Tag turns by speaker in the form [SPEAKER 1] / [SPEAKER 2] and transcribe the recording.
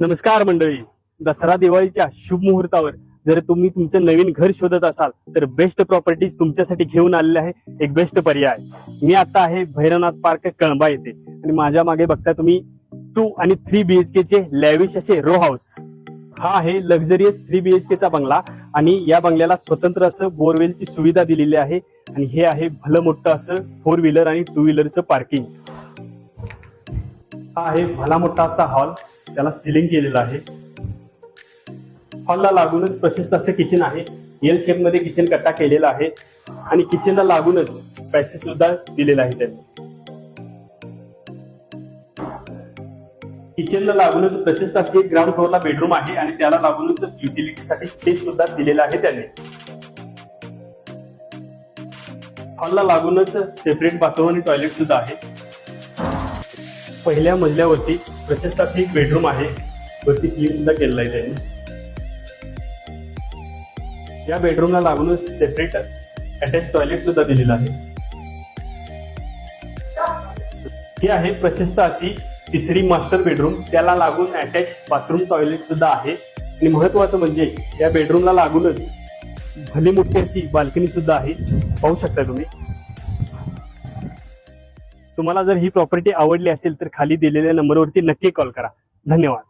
[SPEAKER 1] नमस्कार मंडळी. दसरा दिवाळीच्या शुभ मुहूर्तावर जर तुम्ही तुमचं नवीन घर शोधत असाल तर बेस्ट प्रॉपर्टीज तुमच्यासाठी घेऊन आलेले आहे एक बेस्ट पर्याय. मी आता आहे भैरवनाथ पार्क कळंबा येथे. आणि माझ्या मागे बघता तुम्ही टू आणि थ्री बीएचके चे लॅविश असे रो हाऊस हा आहे लक्झरियस थ्री बीएचके चा बंगला आणि या बंगल्याला स्वतंत्र असं बोरवेलची सुविधा दिलेली आहे. आणि हे आहे भलं मोठं असं फोर व्हीलर आणि टू व्हीलरचं पार्किंग हा आहे भला मोठा असा हॉल. त्याला सिलिंग केलेला आहे. हॉलला लागूनच प्रशस्त असं किचन आहे. एल शेपमध्ये किचन कट्टा केलेला आहे. आणि किचनला लागूनच पॅसेज सुद्धा दिलेला आहे त्यांनी. किचनला लागूनच प्रशस्त असे ग्राउंड फ्लोअरला बेडरूम आहे आणि त्याला लागूनच युटिलिटीसाठी स्पेस सुद्धा दिलेला आहे त्यांनी. हॉलला लागूनच सेपरेट बाथरूम आणि टॉयलेट सुद्धा आहे. पहिल्या मजल्यावरती प्रशस्त अशी एक बेडरूम आहे. वरती सिलिंग सुद्धा केलेलं आहे त्यांनी. या बेडरूमला लागूनच सेपरेट अटॅच टॉयलेट सुद्धा दिलेलं आहे. ही आहे प्रशस्त अशी तिसरी मास्टर बेडरूम त्याला लागून अटॅच बाथरूम टॉयलेट सुद्धा आहे. आणि महत्वाचं म्हणजे या बेडरूमला लागूनच भली मोठी अशी बाल्कनी सुद्धा आहे. पाहू शकता तुम्ही. तुम्हाला जर ही प्रॉपर्टी आवडली असेल तर खाली दिलेल्या नंबरवरती नक्की कॉल करा. धन्यवाद.